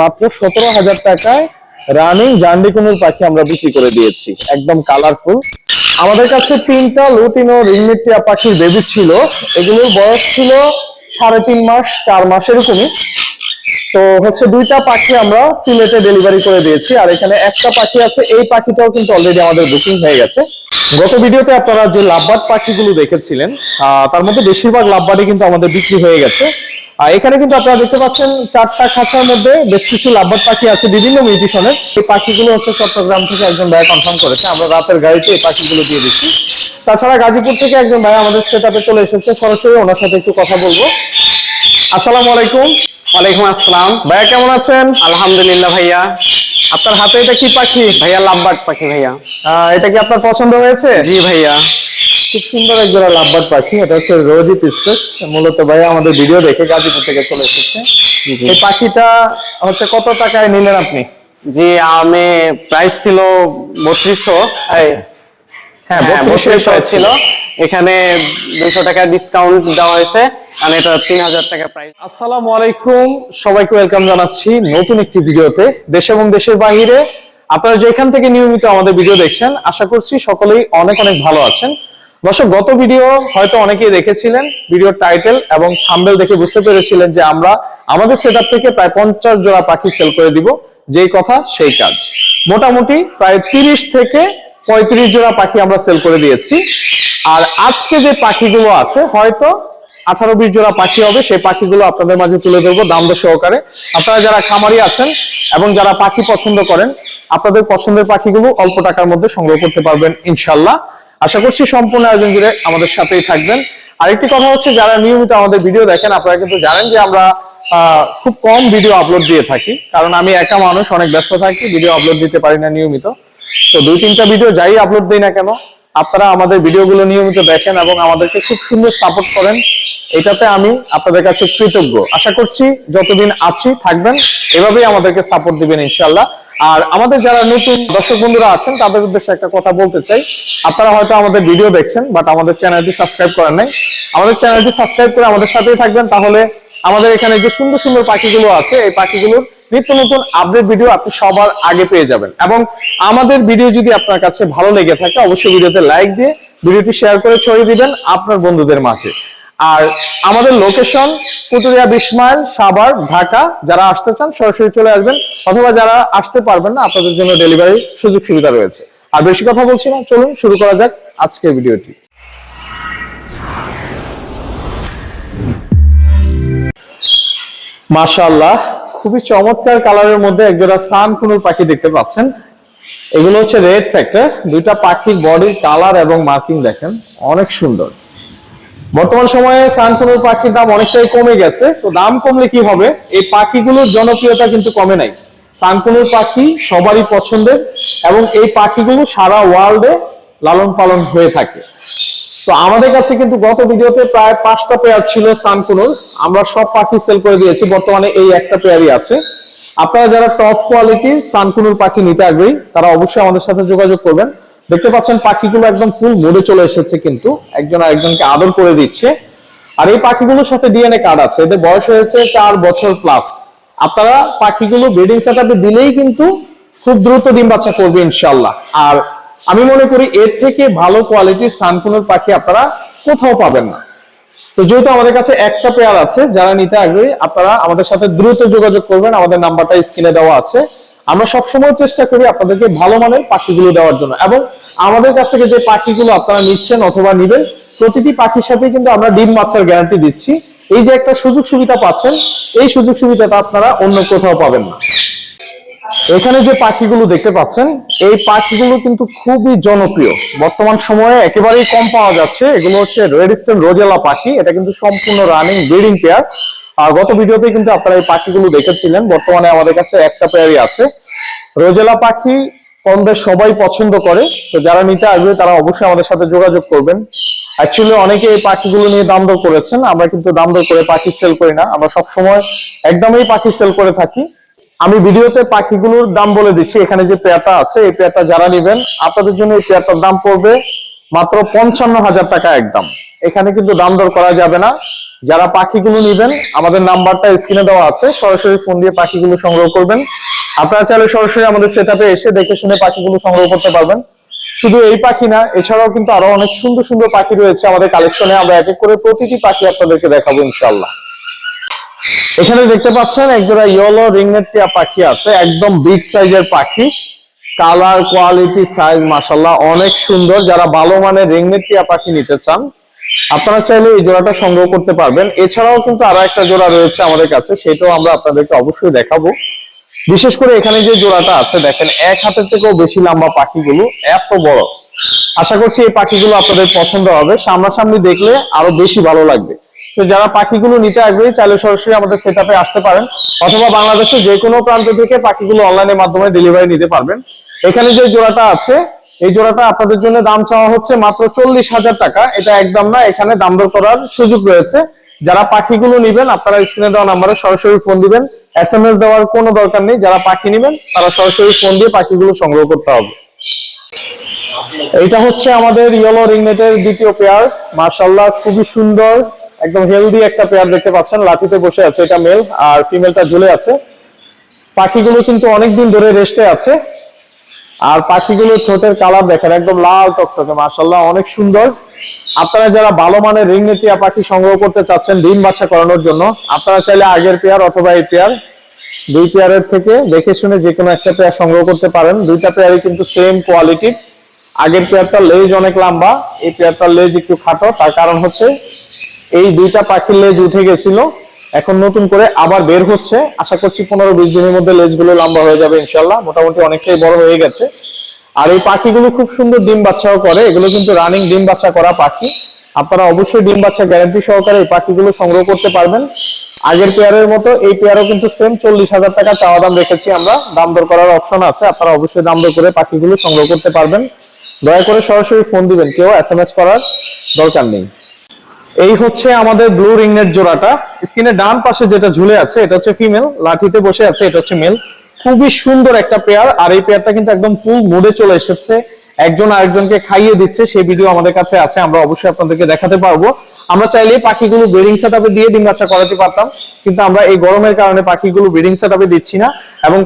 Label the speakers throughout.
Speaker 1: মাত্র সতেরো হাজার টাকায় রানিং জান্ডিকুনুর পাখি আমরা বিক্রি করে দিয়েছি। একদম কালারফুল আমাদের কাছে তিনটা লুটিনো রিংমিটিয়া পাখির বেবি ছিল। এগুলোর বয়স ছিল সাড়ে তিন মাস, চার মাস এরকমই। তো হচ্ছে দুইটা পাখি আমরা সিলেটে ডেলিভারি করে দিয়েছি। আর এখানে একটা পাখি আছে, এই পাখিটাও কিন্তু অলরেডি আমাদের বুকিং হয়ে গেছে। গত ভিডিওতে আপনারা যে লাভবার্ড পাখিগুলো দেখেছিলেন তার মধ্যে বেশিরভাগ লাভবার্ডই কিন্তু আমাদের বিক্রি হয়ে গেছে। আর এখানে কিন্তু আপনারা দেখতে পাচ্ছেন চারটা খাঁচার মধ্যে বেশ কিছু লাভবার্ড পাখি আছে বিভিন্ন মিউটিশনের। এই পাখিগুলো হচ্ছে চট্টগ্রাম থেকে একজন ভাই কনফার্ম করেছে। আমরা রাতের গাড়িতে এই পাখিগুলো দিয়ে দিচ্ছি। তাছাড়া গাজীপুর থেকে একজন ভাই আমাদের সেটাতে চলে এসেছে। সরাসরি ওনার সাথে একটু কথা বলব। আসসালামু আলাইকুম।
Speaker 2: ওয়ালাইকুম আসসালাম।
Speaker 1: ভাইয়া কেমন আছেন?
Speaker 2: আলহামদুলিল্লাহ ভাইয়া।
Speaker 1: আপনার হাতে এটা কি পাখি?
Speaker 2: ভাইয়া লাভবার্ড পাখি ভাইয়া।
Speaker 1: আহ, এটা কি আপনার পছন্দ হয়েছে?
Speaker 2: জি ভাইয়া।
Speaker 1: খুব সুন্দর এক জোড়া লাভবার্ড পাখি এটা হচ্ছে রোজি পিসেস মূলত ভাই আমাদের ভিডিও দেখে গাজীপুর থেকে চলে এসেছে। এই পাখিটা হচ্ছে কত টাকায় নিলেন আপনি?
Speaker 2: জি আমি প্রাইস ছিল বত্রিশশো।
Speaker 1: হ্যাঁ
Speaker 2: হ্যাঁ
Speaker 1: বত্রিশশো
Speaker 2: ছিল। এখানে দুইশো টাকা ডিসকাউন্ট দেওয়া হয়েছে আর এটা তিন হাজার টাকা প্রাইস
Speaker 1: আসসালামু আলাইকুম সবাইকে ওয়েলকাম জানাচ্ছি নতুন একটি ভিডিওতে দেশ এবং দেশের বাইরে আপনারা যেখান থেকে নিয়মিত আমাদের ভিডিও দেখছেন আশা করছি সকলেই অনেক অনেক ভালো আছেন। দর্শক, গত ভিডিও হয়তো অনেকেই দেখেছিলেন ভিডিওর টাইটেল এবং থাম্বেল দেখে বুঝতে পেরেছিলেন যে আমরা আমাদের সেটআপ থেকে প্রায় পঞ্চাশ জোড়া পাখি সেল করে দিব। যেই কথা, সেই কাজ। মোটামুটি প্রায় তিরিশ থেকে পঁয়ত্রিশ জোড়া পাখি আমরা সেল করে দিয়েছি। আর আজকে যে পাখিগুলো আছে, হয়তো আঠারো বিশ জোড়া পাখি হবে, সেই পাখিগুলো আপনাদের মাঝে তুলে ধরবো দাম সহকারে। আপনারা যারা খামারি আছেন এবং যারা পাখি পছন্দ করেন, আপনাদের পছন্দের পাখিগুলো অল্প টাকার মধ্যে সংগ্রহ করতে পারবেন ইনশাল্লাহ আশা করছি সম্পূর্ণ আয়োজন জুড়ে আমাদের সাথেই থাকবেন। আরেকটি কথা হচ্ছে, যারা নিয়মিত আমাদের ভিডিও দেখেন, আপনারা কিন্তু জানেন যে আমরা খুব কম ভিডিও আপলোড দিয়ে থাকি। কারণ আমি একা মানুষ, অনেক ব্যস্ত থাকি, ভিডিও আপলোড দিতে পারি না নিয়মিত। তো দুই তিনটা ভিডিও যাই আপলোড দিই না কেন, আপনারা আমাদের ভিডিওগুলো নিয়মিত দেখেন এবং আমাদেরকে খুব সুন্দর সাপোর্ট করেন। এটাতে আমি আপনাদের কাছে কৃতজ্ঞ। আশা করছি যতদিন আছি, থাকবেন, এভাবেই আমাদেরকে সাপোর্ট দিবেন ইনশাল্লাহ আর আমাদের যারা নতুন দর্শক বন্ধুরা আছেন, তাদের উদ্দেশ্যে একটা কথা বলতে চাই। আপনারা হয়তো আমাদের ভিডিও দেখছেন বাট আমাদের চ্যানেলটি সাবস্ক্রাইব করেন নাই। আমাদের চ্যানেলটি সাবস্ক্রাইব করে আমাদের সাথেই থাকবেন, তাহলে আমাদের এখানে যে সুন্দর সুন্দর পাখিগুলো আছে, এই পাখিগুলোর নিত্য নতুন আপডেট ভিডিও আপনি সবার আগে পেয়ে যাবেন। এবং আমাদের ভিডিও যদি আপনার কাছে ভালো লেগে থাকে, অবশ্যই ভিডিওতে লাইক দিয়ে ভিডিওটি শেয়ার করে ছড়িয়ে দিবেন আপনার বন্ধুদের মাঝে। আর আমাদের লোকেশন কুতুরিয়া বিশ মাইল, সাভার, ঢাকা। যারা আসতে চান, সরাসরি চলে আসবেন। অথবা যারা আসতে পারবেন না, আপনাদের জন্য ডেলিভারি সুযোগ সুবিধা রয়েছে। আর বেশি কথা বলছি না, চলুন শুরু করা যাক আজকের ভিডিওটি। মাশাআল্লাহ, খুবই চমৎকার কালারের মধ্যে একজোড়া সান কুনুর পাখি দেখতে পাচ্ছেন। এগুলো হচ্ছে রেড ফ্যাক্টর দুইটা পাখির বডির কালার এবং মার্কিং দেখেন, অনেক সুন্দর। বর্তমান সময়ে সানকুনুর পাখির দাম অনেকটাই কমে গেছে। তো দাম কমলে কি হবে? এই পাখিগুলোর জনপ্রিয়তা কিন্তু কমে নাই। সানকুনুর পাখি সবারই পছন্দের এবং এই পাখিগুলো সারা ওয়ার্ল্ডে লালন পালন হয়ে থাকে। তো আমাদের কাছে কিন্তু গত ভিডিওতে প্রায় পাঁচটা পেয়ার ছিল সানকুনুর। আমরা সব পাখি সেল করে দিয়েছি। বর্তমানে এই একটা পেয়ারই আছে। আপনারা যারা টপ কোয়ালিটির সানকুনুর পাখি নিতে আগ্রহী, তারা অবশ্যই আমাদের সাথে যোগাযোগ করবেন। দেখতে পাচ্ছেন পাখিগুলো একদম ফুল মোডে চলে এসেছে কিন্তু। একজন আরেকজনকে আদর করে দিচ্ছে। আর এই পাখিগুলোর সাথে ডিএনএ কার্ড আছে। এদের বয়স হয়েছে চার বছর প্লাস আপনারা পাখিগুলো ব্রিডিং সেটআপে দিলেই কিন্তু খুব দ্রুত ডিম বাচ্চা করবে ইনশাল্লাহ আর আমি মনে করি এর থেকে ভালো কোয়ালিটির সানকুনুর পাখি আপনারা কোথাও পাবেন না। তো যেহেতু আমাদের কাছে একটা পেয়ার আছে, যারা নিতে আগ্রহী, আপনারা আমাদের সাথে দ্রুত যোগাযোগ করবেন। আমাদের নাম্বারটা স্ক্রিনে দেওয়া আছে। আমরা সবসময় চেষ্টা করি আপনাদেরকে ভালো মানের পাখিগুলো দেওয়ার জন্য। এবং আমাদের কাছ থেকে যে পাখিগুলো আপনারা নিচ্ছেন অথবা নিবেন, প্রতিটি পাখির সাথে কিন্তু আমরা ডিম বাচ্চার গ্যারান্টি দিচ্ছি। এই যে একটা সুযোগ সুবিধা পাচ্ছেন, এই সুযোগ সুবিধাটা আপনারা অন্য কোথাও পাবেন না। এখানে যে পাখিগুলো দেখতে পাচ্ছেন, এই পাখিগুলো কিন্তু খুবই জনপ্রিয়। বর্তমান সময়ে একেবারেই কম পাওয়া যাচ্ছে। এগুলো হচ্ছে রেড স্টেন রোজেলা পাখি। এটা কিন্তু সম্পূর্ণ রানিং ব্রিডিং পেয়ার আর গত ভিডিওতে কিন্তু আপনারা এই পাখিগুলো দেখেছিলেন। বর্তমানে আমাদের কাছে একটা পেয়ারই আছে। রোজেলা পাখি কম সবাই পছন্দ করে। তো যারা নিতে আসবে, তারা অবশ্যই আমাদের সাথে যোগাযোগ করবেন। অ্যাকচুয়ালি অনেকে এই পাখিগুলো নিয়ে দাম দর করেছেন। আমরা কিন্তু দাম দর করে পাখি সেল করি না। আমরা সবসময় একদমই পাখি সেল করে থাকি। আমি ভিডিওতে পাখিগুলোর দাম বলে দিচ্ছি। এখানে যে পেয়ারটা আছে, এই পেয়ারটা যারা নেবেন, আপনাদের জন্য এই পেয়ারটার দাম পড়বে মাত্র পঞ্চান্ন হাজার টাকা একদম। এখানে কিন্তু দাম দর করা যাবে না। যারা পাখিগুলো নেবেন, আমাদের নাম্বারটা স্ক্রিনে দেওয়া আছে। সরাসরি ফোন দিয়ে পাখিগুলো সংগ্রহ করবেন। আপনারা চাইলে সরাসরি আমাদের সেটআপে এসে দেখে শুনে পাখিগুলো সংগ্রহ করতে পারবেন। শুধু এই পাখি না, এছাড়াও কিন্তু আরও অনেক সুন্দর সুন্দর পাখি রয়েছে আমাদের কালেকশনে আমরা এক এক করে প্রতিটি পাখি আপনাদেরকে দেখাবো ইনশাল্লাহ এখানে দেখতে পাচ্ছেন একজোড়া ইয়েলো রিংনেটিয়া পাখি আছে, একদম বিগ সাইজের পাখি। কালার কোয়ালিটি সাইজ মাসাল্লাহ অনেক সুন্দর। যারা ভালো মানের রিংনেটিয়া পাখি নিতে চান, আপনারা চাইলে এই জোড়াটা সংগ্রহ করতে পারবেন। এছাড়াও কিন্তু আরও একটা জোড়া রয়েছে আমাদের কাছে, সেটাও আমরা আপনাদেরকে অবশ্যই দেখাবো। বিশেষ করে এখানে যে জোড়াটা আছে, দেখেন, এক হাতের থেকেও বেশি লম্বা পাখিগুলো এত বড়। আশা করছি এই পাখিগুলো আপনাদের পছন্দ হবে। সামনাসামনি দেখলে আরও বেশি ভালো লাগবে। তো যারা পাখিগুলো নিতে আগ্রহী, চাইলে সরাসরি আমাদের সেটআপে আসতে পারেন। অথবা বাংলাদেশের যে কোনো প্রান্ত থেকে পাখিগুলো অনলাইনের মাধ্যমে ডেলিভারি নিতে পারবেন। এখানে যে জোড়াটা আছে, এই জোড়াটা আপনাদের জন্য দাম চাওয়া হচ্ছে মাত্র চল্লিশ হাজার টাকা। এটা একদম না, এখানে দাম দর করার সুযোগ রয়েছে। যারা পাখিগুলো নিবেন, আপনারা স্ক্রিনে দেওয়া নাম্বারে সরাসরি ফোন দিবেন। এস এম এস দেওয়ার কোনো দরকার নেই, যারা পাখি নিবেন, তারা সরাসরি ফোন দিয়ে পাখিগুলো সংগ্রহ করতে হবে। এইটা হচ্ছে আমাদের ইয়েলো রিংনেটের দ্বিতীয় পেয়ার মার্শাল্লাহ খুবই সুন্দর, একদম হেলদি একটা পেয়ার দেখতে পাচ্ছেন। লাঠিতে বসে আছে এটা মেল আর ফিমেলটা ঝুলে আছে। পাখিগুলো কিন্তু অনেকদিন ধরে রেস্টে আছে। আর পাখিগুলোর ঠোঁটের কালার দেখেন, একদম লাল টকটকে মার্শাল্লাহ অনেক সুন্দর। আপনারা যারা ভালো মানের রিংনেটিয়া পাখি সংগ্রহ করতে চাচ্ছেন, ডিম বাচ্চা করানোর জন্য, আপনারা চাইলে আগের পেয়ার অথবা এই পেয়ার, দুই পেয়ারের থেকে দেখে শুনে যে কোনো একটা পেয়ার সংগ্রহ করতে পারেন। দুইটা পেয়ারই কিন্তু সেম কোয়ালিটির আগের পেয়ারটার লেজ অনেক লম্বা, এই পেয়ারটার লেজ একটু খাটো, তার কারণ হচ্ছে এই দুইটা পাখির লেজ উঠে গেছিল। এখন নতুন করে আবার বের হচ্ছে। আশা করছি পনেরো বিশ দিনের মধ্যে লেজগুলো লম্বা হয়ে যাবে ইনশাল্লাহ মোটামুটি অনেকটাই বড় হয়ে গেছে। আর এই পাখিগুলো খুব সুন্দর ডিম বাচ্চাও করে। এগুলো কিন্তু রানিং ডিম বাচ্চা করা পাখি। আপনারা অবশ্যই ডিম বাচ্চা গ্যারান্টি সহকারে এই পাখিগুলো সংগ্রহ করতে পারবেন। আগের পেয়ারের মতো এই পেয়ারও কিন্তু সেম চল্লিশ হাজার টাকা চাওয়া দাম রেখেছি আমরা। দাম দর করার অপশন আছে। আপনারা অবশ্যই দাম দর করে পাখিগুলো সংগ্রহ করতে পারবেন। দয়া করে সরাসরি ফোন দিবেন। কেউ এস এম এস করার দরকার নেই। এই হচ্ছে আমাদের ব্লু রিংনেট জোড়াটা। স্ক্রিনের ডান পাশে যেটা ঝুলে আছে, এটা হচ্ছে ফিমেল লাঠিতে বসে আছে, এটা হচ্ছে মেল খুবই সুন্দর একটা পেয়ার আর এই পেয়ারটা কিন্তু একদম ফুল মুডে চলে এসেছে। একজন আরেকজনকে খাইয়ে দিচ্ছে, সেই ভিডিও আমাদের কাছে আছে। আমরা অবশ্যই আপনাদেরকে দেখাতে পারব। আমরা চাইলে পাখিগুলো ব্রিডিং সেটআপে দিয়ে ডিম বাচ্চা করাতে পারতাম। কিন্তু আমরা এই গরমের কারণে পাখিগুলো ব্রিডিং সেটআপে দিচ্ছি না। এবং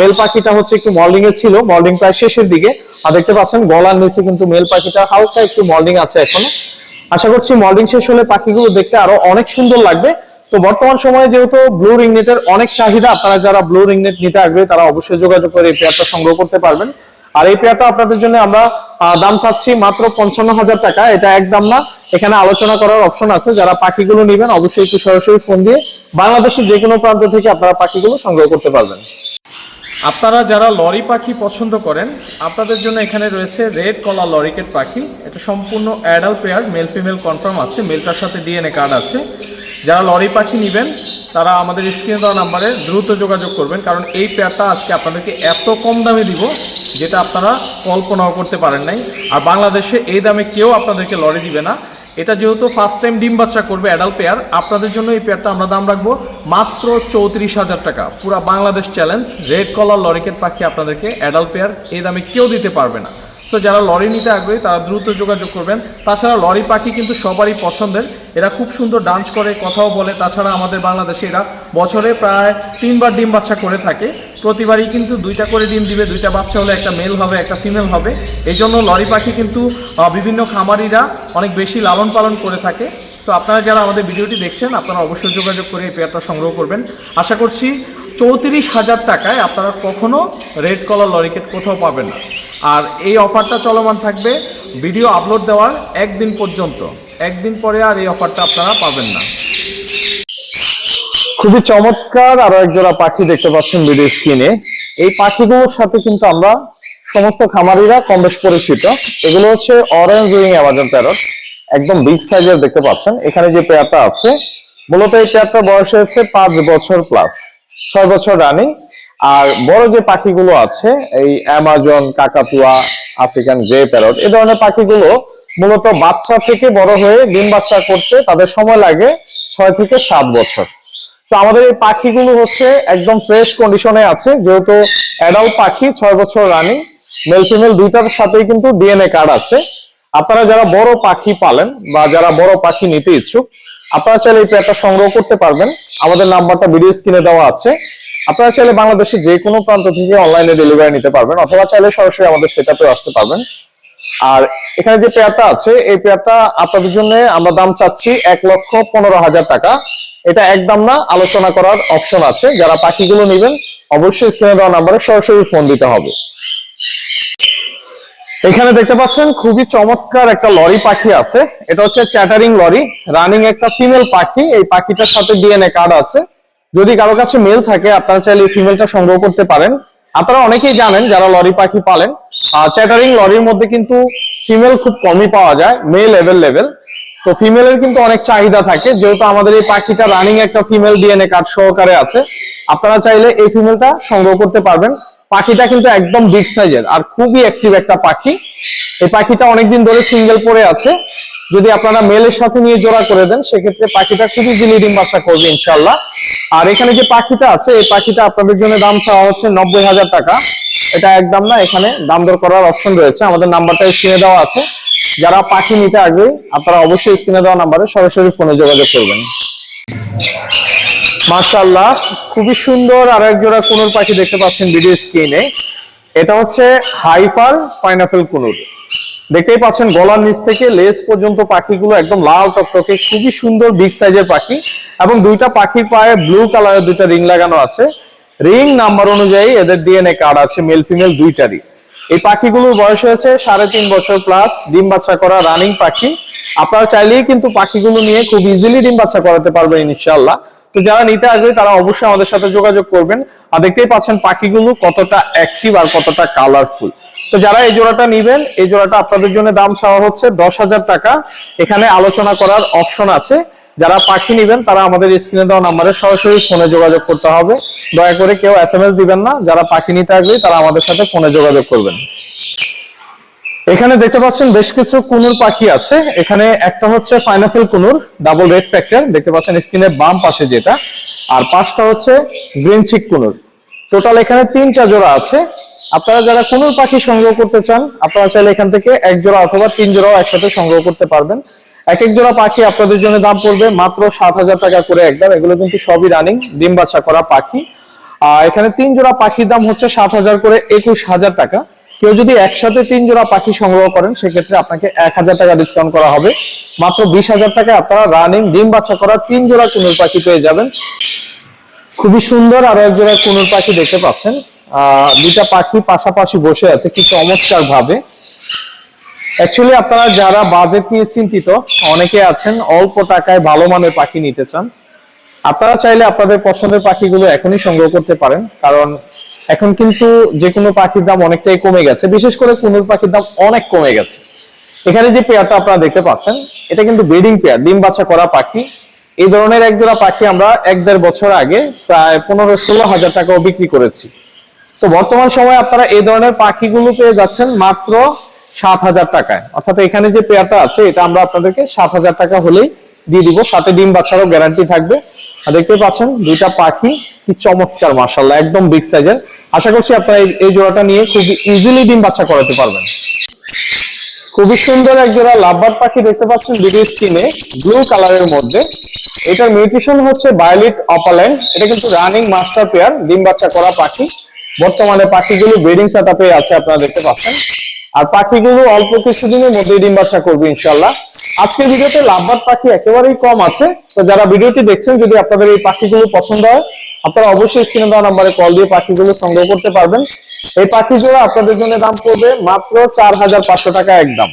Speaker 1: মেল পাখিটা হচ্ছে একটু মল্ডিং এ ছিল। মল্ডিং প্রায় শেষের দিকে। আর দেখতে পাচ্ছেন, গলার নিচে কিন্তু মেল পাখিটা হালকা একটু মল্ডিং আছে এখনও। আশা করছি মল্ডিং শেষ হলে পাখিগুলো দেখতে আরও অনেক সুন্দর লাগবে। তো বর্তমান সময়ে যেহেতু ব্লু রিংনেটের অনেক চাহিদা, আপনারা যারা ব্লু রিংনেট নিতে আগ্রহী, তারা অবশ্যই যোগাযোগ করে এই পেয়ারটা সংগ্রহ করতে পারবেন। আর এই পেয়ারটা আপনাদের জন্য আমরা দাম চাচ্ছি মাত্র পঞ্চান্ন হাজার টাকা। এটা একদম না। এখানে আলোচনা করার অপশন আছে। যারা পাখিগুলো নেবেন, অবশ্যই একটু সরাসরি ফোন দিয়ে বাংলাদেশের যে কোনো প্রান্ত থেকে আপনারা পাখিগুলো সংগ্রহ করতে পারবেন। আপনারা যারা লরি পাখি পছন্দ করেন, আপনাদের জন্য এখানে রয়েছে রেড কলার লরিকেট পাখি। এটা সম্পূর্ণ adult pair male female confirm আছে। মেলটার সাথে ডিএনএ কার্ড আছে। যারা লরি পাখি নেবেন, তারা আমাদের স্ক্রিনে দেওয়া নাম্বারে দ্রুত যোগাযোগ করবেন, কারণ এই পেয়ারটা আজকে আপনাদেরকে এত কম দামে দিব, যেটা আপনারা কল্পনাও করতে পারেন নাই। আর বাংলাদেশে এই দামে কেউ আপনাদেরকে লরি দিবে না। এটা যেহেতু ফার্স্ট টাইম ডিম বাচ্চা করবে অ্যাডাল্ট পেয়ার আপনাদের জন্য এই পেয়ারটা আমরা দাম রাখব মাত্র চৌত্রিশ হাজার টাকা। পুরা Bangladesh challenge red collar lorikeet পাখি আপনাদেরকে অ্যাডাল্ট পেয়ার এই দামে কেউ দিতে পারবে না। সো যারা লরি নিতে আগ্রহী, তারা দ্রুত যোগাযোগ করবেন। তাছাড়া লরি পাখি কিন্তু সবারই পছন্দের। এরা খুব সুন্দর ডান্স করে, কথাও বলে। তাছাড়া আমাদের বাংলাদেশে এরা বছরে প্রায় তিনবার ডিম বাচ্চা করে থাকে। প্রতিবারই কিন্তু দুইটা করে ডিম দিবে। দুইটা বাচ্চা হলে একটা মেল হবে, একটা ফিমেল হবে। এই জন্য লরি পাখি কিন্তু বিভিন্ন খামারিরা অনেক বেশি লালন পালন করে থাকে। সো আপনারা যারা আমাদের ভিডিওটি দেখছেন, আপনারা অবশ্যই যোগাযোগ করে এই পেয়ারটা সংগ্রহ করবেন। আশা করছি চৌত্রিশ হাজার টাকায় আপনারা কখনো রেড কলার লরিকেট কোথাও পাবেন না। আর এই অফারটা চলমান থাকবে ভিডিও আপলোড দেওয়ার একদিন পর্যন্ত। একদিন পরে আর এই অফারটা আপনারা পাবেন না। খুবই চমৎকার আরও এক জোড়া পাখি দেখতে পাচ্ছেন ভিডিও স্ক্রিনে। এই পাখিগুলোর সাথে কিন্তু আমরা সমস্ত খামারিরা কম বেশ পরিচিত। এগুলো হচ্ছে অরেঞ্জ উইং অ্যামাজন প্যারট একদম বিগ সাইজের দেখতে পাচ্ছেন। এখানে যে পেয়ারটা আছে, মূলত এই পেয়ারটার বয়স হয়েছে পাঁচ বছর প্লাস ছয় বছর রানিং আর বড় যে পাখিগুলো আছে, এই অ্যামাজন কাকাতুয়া আফ্রিকান গ্রে প্যারট এই ধরনের পাখিগুলো মূলত বাচ্চা থেকে বড় হয়ে ডিম বাচ্চা করতে তাদের সময় লাগে ছয় থেকে সাত বছর। তো আমাদের এই পাখিগুলো হচ্ছে একদম ফ্রেশ কন্ডিশনে আছে, যেহেতু অ্যাডাল্ট পাখি, ছয় বছর রানিং মেল ফিমেল দুইটার সাথেই কিন্তু ডিএনএ কার্ড আছে। আপনারা যারা বড় পাখি পালেন বা যারা বড় পাখি নিতে ইচ্ছুক, আপনারা চাইলে এই পেয়ারটা সংগ্রহ করতে পারবেন। আমাদের নাম্বারটা ভিডিও স্ক্রিনে দেওয়া আছে। আপনারা চাইলে বাংলাদেশের যে কোনো প্রান্ত থেকে অনলাইনে ডেলিভারি নিতে পারবেন, অথবা চাইলে সরাসরি আমাদের সেটাতে আসতে পারবেন। আর এখানে যে পেয়ারটা আছে, এই পেয়ারটা আপনাদের জন্য আমরা দাম চাচ্ছি এক লক্ষ পনেরো হাজার টাকা। এটা একদম না, আলোচনা করার অপশন আছে। যারা পাখিগুলো নেবেন, অবশ্যই স্ক্রিনে দেওয়া নাম্বারে সরাসরি ফোন দিতে হবে। এখানে দেখতে পাচ্ছেন, খুবই চমৎকার একটা লরি পাখি আছে। এটা হচ্ছে চ্যাটারিং লরি। রানিং একটা ফিমেল পাখি। এই পাখিটার সাথে ডিএনএ কার্ড আছে। যদি কারও কাছে মেল থাকে, আপনারা চাইলে ফিমেলটা সংগ্রহ করতে পারেন। আপনারা অনেকেই জানেন যারা লরি পাখি পালেন চ্যাটারিং লরির মধ্যে কিন্তু ফিমেল খুব কমই পাওয়া যায় মেল লেভেল লেভেল তো ফিমেলের কিন্তু অনেক চাহিদা থাকে। যেহেতু আমাদের এই পাখিটা রানিং একটা ফিমেল ডিএনএ কার্ড সহকারে আছে, আপনারা চাইলে এই ফিমেলটা সংগ্রহ করতে পারবেন। পাখিটা কিন্তু একদম বিগ সাইজের আর খুবই অ্যাক্টিভ একটা পাখি। এই পাখিটা অনেকদিন ধরে সিঙ্গেল পরে আছে। যদি আপনারা মেলের সাথে নিয়ে জোড়া করে দেন, সেক্ষেত্রে পাখিটা খুবই ইজিলি ডিম বাচ্চা করবে ইনশাল্লাহ আর এখানে যে পাখিটা আছে, এই পাখিটা আপনাদের জন্য দাম চাওয়া হচ্ছে নব্বই হাজার টাকা। এটা একদম না, এখানে দাম দর করার অপশন রয়েছে। আমাদের নাম্বারটা স্ক্রিনে দেওয়া আছে। যারা পাখি নিতে আগ্রহী, আপনারা অবশ্যই স্ক্রিনে দেওয়া নাম্বারে সরাসরি ফোনে যোগাযোগ করবেন। মাশাআল্লাহ, খুবই সুন্দর আর এক জোড়া কুনুর পাখি দেখতে পাচ্ছেন ভিডিও স্ক্রিনে। এটা হচ্ছে হাইপার পাইনাপেল কুনুর। দেখতেই পাচ্ছেন গলার নিচ থেকে লেস পর্যন্ত পাখিগুলো একদম লাল টকটকে, খুবই সুন্দর বিগ সাইজের পাখি এবং দুইটা পাখির পায়ে ব্লু কালারের দুইটা রিং লাগানো আছে। রিং নাম্বার অনুযায়ী এদের ডিএনএ কার্ড আছে, মেল ফিমেল দুইটারই। এই পাখিগুলোর বয়স হয়েছে সাড়ে তিন বছর প্লাস, ডিম বাচ্চা করা রানিং পাখি। আপনারা চাইলেই কিন্তু পাখিগুলো নিয়ে খুব ইজিলি ডিম বাচ্চা করাতে পারবেন ইনশাল্লাহ তো যারা নিতে আসবে, তারা অবশ্যই আমাদের সাথে যোগাযোগ করবেন। আর দেখতেই পাচ্ছেন পাখিগুলো কতটা অ্যাক্টিভ আর কতটা কালারফুল তো যারা এই জোড়াটা নিবেন, এই জোড়াটা আপনাদের জন্য দাম চাওয়া হচ্ছে দশ হাজার টাকা। এখানে আলোচনা করার অপশন আছে। যারা পাখি নিবেন, তারা আমাদের স্ক্রিনে দেওয়া নাম্বারে সরাসরি ফোনে যোগাযোগ করতে হবে। দয়া করে কেউ এস দিবেন না। যারা পাখি নিতে আসবে, তারা আমাদের সাথে ফোনে যোগাযোগ করবেন। এখানে দেখতে পাচ্ছেন বেশ কিছু কুনুর পাখি আছে। এখানে একটা হচ্ছে pineapple conure double red factor দেখতে পাচ্ছেন স্ক্রিনের বাম পাশে যেটা। আর পাঁচটা হচ্ছে গ্রিন চিক কুনুর। টোটাল এখানে তিনটা জোড়া আছে। আপনারা যারা কুনুর পাখি সংগ্রহ করতে চান, আপনারা চাইলে এখান থেকে এক জোড়া অথবা তিন জোড়াও একসাথে সংগ্রহ করতে পারবেন। এক এক জোড়া পাখি আপনাদের জন্য দাম পড়বে মাত্র সাত হাজার টাকা করে একদম। এগুলো কিন্তু সবই রানিং ডিম বাচ্চা করা পাখি। আর এখানে তিন জোড়া পাখির দাম হচ্ছে সাত হাজার করে একুশ হাজার টাকা। কেউ যদি একসাথে তিন জোড়া পাখি সংগ্রহ করেন, সেক্ষেত্রে আপনাকে এক হাজার টাকা ডিসকাউন্ট করা হবে। মাত্র বিশ হাজার টাকায় আপনারা রানিং ডিম বাচ্চা করা তিন জোড়া কুনুর পাখি পেয়ে যাবেন। খুবই সুন্দর আর এক জোড়া কুনুর পাখি দেখতে পাচ্ছেন। দুইটা পাখি পাশাপাশি বসে আছে, কি চমৎকার ভাবে। অ্যাকচুয়ালি আপনারা যারা বাজেট নিয়ে চিন্তিত, অনেকে আছেন, অল্প টাকায় ভালো মানের পাখি নিতে চান। আপনারা চাইলে আপনাদের পছন্দের পাখিগুলো এখনই সংগ্রহ করতে পারেন, কারণ এখন কিন্তু যে কোনো পাখির দাম অনেকটাই কমে গেছে, বিশেষ করে কুনুর পাখির দাম অনেক কমে গেছে। এখানে যে পেয়ারটা আপনারা দেখতে পাচ্ছেন, এটা কিন্তু ব্রিডিং পেয়ার ডিম বাচ্চা করা পাখি। এই ধরনের এক জোড়া পাখি আমরা এক দেড় বছর আগে প্রায় পনেরো ষোলো হাজার টাকাও বিক্রি করেছি। তো বর্তমান সময়ে আপনারা এই ধরনের পাখিগুলো পেয়ে যাচ্ছেন মাত্র সাত হাজার টাকায়। অর্থাৎ এখানে যে পেয়ারটা আছে, এটা আমরা আপনাদেরকে সাত হাজার টাকা হলেই দিয়ে দিব। সাথে ডিম বাচ্চারও গ্যারান্টি থাকবে। আর দেখতে পাচ্ছেন দুইটা পাখি কি চমৎকার মার্শাল্লাহ একদম বিগ সাইজের আশা করছি আপনারা এই- জোড়াটা নিয়ে খুব ইজিলি ডিম বাচ্চা করাতে পারবেন। খুবই সুন্দর এক জোড়া লাভবার্ড পাখি দেখতে পাচ্ছেন ভিডিও স্ক্রিনে ব্লু কালারের মধ্যে। এটার মিউটেশন হচ্ছে বায়োলিট অপাল্যান্ড এটা কিন্তু রানিং মাস্টার পেয়ার ডিম বাচ্চা করা পাখি। বর্তমানে পাখিগুলো ব্রিডিং সেটআপে আছে, আপনারা দেখতে পাচ্ছেন। আর পাখিগুলো অল্প কিছুদিনের মধ্যেই ডিম বাচ্চা করবে ইনশাল্লাহ আজকের ভিডিওতে লাভবার্ড পাখি একেবারেই কম আছে। তো যারা ভিডিওটি দেখছেন, যদি আপনাদের এই পাখিগুলো পছন্দ হয় আপনারা অবশ্যই স্ক্রিনে দেওয়া নাম্বারে কল দিয়ে পাখিগুলো সংগ্রহ করতে পারবেন। এই পাখি জোড়া আপনাদের জন্য দাম পড়বে মাত্র চার হাজার পাঁচশো টাকা একদম।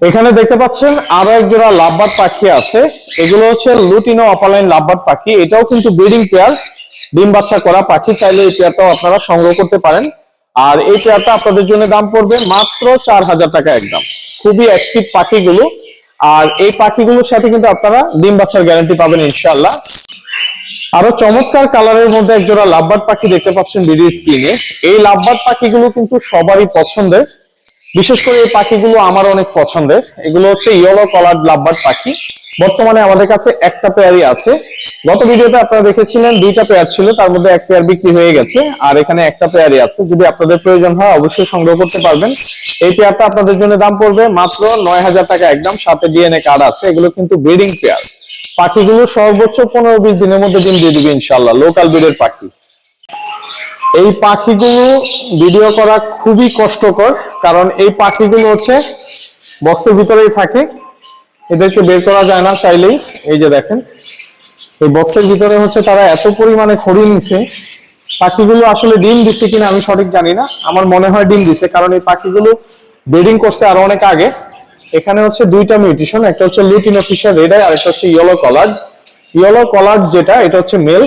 Speaker 1: এখানে দেখতে পাচ্ছেন আরও এক জোড়া লাভবার্ড পাখি আছে। এগুলো হচ্ছে লুটিনো অপালাইন লাভবার্ড পাখি। এটাও কিন্তু ব্রিডিং পেয়ার, ডিম বাচ্চা করা পাখি। চাইলে এই পেয়ারটাও আপনারা সংগ্রহ করতে পারেন। আর এই পেয়ারটা আপনাদের জন্য দাম পড়বে মাত্র চার হাজার টাকা একদম। খুবই অ্যাক্টিভ পাখিগুলো। আর এই পাখিগুলোর সাথে কিন্তু আপনারা ডিম বাচ্চার গ্যারান্টি পাবেন ইনশাল্লাহ আরও চমৎকার কালারের মধ্যে একজোড়া লাভবার্ড পাখি দেখতে পাচ্ছেন ভিডিও স্ক্রিনে এই লাভবার্ড পাখিগুলো কিন্তু সবারই পছন্দের। বিশেষ করে এই পাখিগুলো আমার অনেক পছন্দের। এগুলো হচ্ছে ইয়েলো কালার লাভবার্ড পাখি। বর্তমানে আমাদের কাছে একটা পেয়ারই আছে। গত ভিডিওতে আপনারা দেখেছিলেন দুইটা পেয়ার ছিল, তার মধ্যে এক পেয়ার বিক্রি হয়ে গেছে। আর এখানে একটা পেয়ারই আছে। যদি আপনাদের প্রয়োজন হয় অবশ্যই সংগ্রহ করতে পারবেন। এই পেয়ারটা আপনাদের জন্য দাম পড়বে মাত্র নয় হাজার টাকা। একদম সাথে ডিএনএ কার্ড আছে, এগুলো কিন্তু ব্রিডিং পেয়ার পাখিগুলো সর্বোচ্চ পনেরো বিশ দিনের মধ্যে ডিম দিয়ে দিবে ইনশাল্লাহ লোকাল ব্রিডের পাখি। এই পাখিগুলো ভিডিও করা খুবই কষ্টকর, কারণ এই পাখিগুলো হচ্ছে বক্সের ভিতরেই থাকে। এদেরকে বের করা যায় না চাইলেই, এই যে দেখেন, এই বক্সের ভিতরে হচ্ছে তারা এত পরিমাণে খড়ি নিছে পাখিগুলো আসলে ডিম দিচ্ছে কিনা আমি সঠিক জানি না। আমার মনে হয় ডিম দিছে, কারণ এই পাখিগুলো ব্রিডিং করছে আরও অনেক আগে। এখানে হচ্ছে দুইটা মিউটেশন একটা হচ্ছে লুটিনো ফিশার রেড আর একটা হচ্ছে ইয়েলো কলার ইয়েলো কলার যেটা, এটা হচ্ছে মেল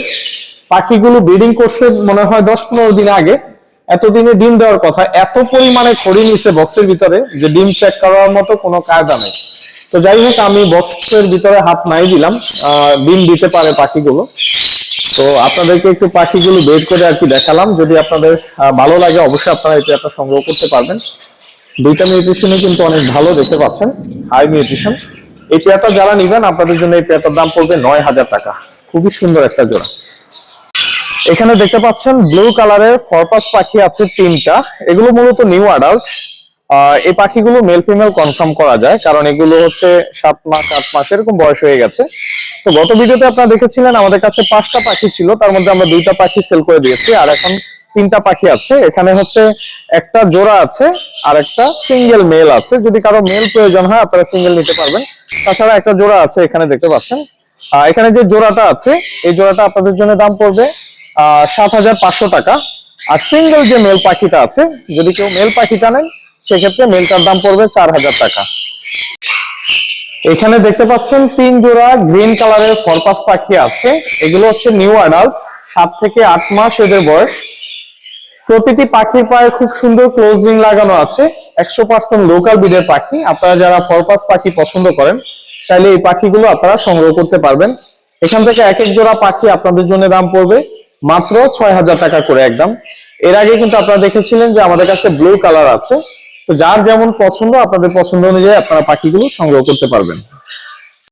Speaker 1: পাখিগুলো ব্রিডিং করছে মনে হয় দশ পনেরো দিন আগে। এতদিনে ডিম দেওয়ার কথা। এত পরিমাণে খড়ি নিছে বক্সের ভিতরে যে ডিম চেক করার মতো কোনো কায়দা নেই। তো যাই হোক, আমি বক্সের ভিতরে হাত নাই দিলাম। ডিম দিতে পারে পাখিগুলো। তো আপনাদেরকে একটু পাখিগুলো বের করে আর কি দেখালাম। যদি আপনাদের ভালো লাগে, অবশ্যই আপনারা এটা একটা সংগ্রহ করতে পারবেন। দুইটা মিউটেশনই কিন্তু অনেক ভালো দেখতে পাচ্ছেন হাই মিউটেশন এই পেয়ারটা যারা নিবেন, আপনাদের জন্য এই পেয়ারটার দাম পড়বে নয় হাজার টাকা। খুবই সুন্দর একটা জোড়া। এখানে দেখতে পাচ্ছেন ব্লু কালারের ফরপাস পাখি আছে তিনটা। এগুলো মূলত নিউ অ্যাডাল্ট এই পাখিগুলো মেল ফিমেল কনফার্ম করা যায়, কারণ এগুলো হচ্ছে সাত মাস, আট মাস, এরকম বয়স হয়ে গেছে। তো গত ভিডিওতে আপনারা দেখেছিলেন আমাদের কাছে পাঁচটা পাখি ছিল, তার মধ্যে আমরা দুইটা পাখি সেল করে দিয়েছি, আর এখন তিনটা পাখি আছে। এখানে হচ্ছে একটা জোড়া আছে, আর একটা সিঙ্গেল মেল আছে। যদি কারও মেল প্রয়োজন হয়, আপনারা সিঙ্গেল নিতে পারবেন। তাছাড়া একটা জোড়া আছে এখানে দেখতে পাচ্ছেন। এখানে যে জোড়াটা আছে, এই জোড়াটা আপনাদের জন্য দাম পড়বে সাত হাজার পাঁচশো টাকা। আর সিঙ্গেল যে মেল পাখিটা আছে, যদি কেউ মেল পাখিটা নেন, সেক্ষেত্রে মেলটার দাম পড়বে চার হাজার টাকা। এখানে দেখতে পাচ্ছেন তিন জোড়া গ্রিন কালারের ফরপাস পাখি আছে। এগুলো হচ্ছে নিউ অ্যাডাল্ট, সাত থেকে আট মাস এদের বয়স। প্রতিটি পাখির পায়ে খুব সুন্দর ক্লোজ রিং লাগানো আছে। একশো পার্সেন্ট লোকাল বিডের পাখি। আপনারা যারা ফরপাস পাখি পছন্দ করেন, চাইলে এই পাখিগুলো আপনারা সংগ্রহ করতে পারবেন। এখান থেকে এক এক জোড়া পাখি আপনাদের জন্য দাম পড়বে মাত্র ছয় হাজার টাকা করে একদম। এর আগে কিন্তু আপনারা দেখেছিলেন যে আমাদের কাছে ব্লু কালার আছে। তো যার যেমন পছন্দ আপনাদের পছন্দ অনুযায়ী আপনারা পাখিগুলো সংগ্রহ করতে পারবেন।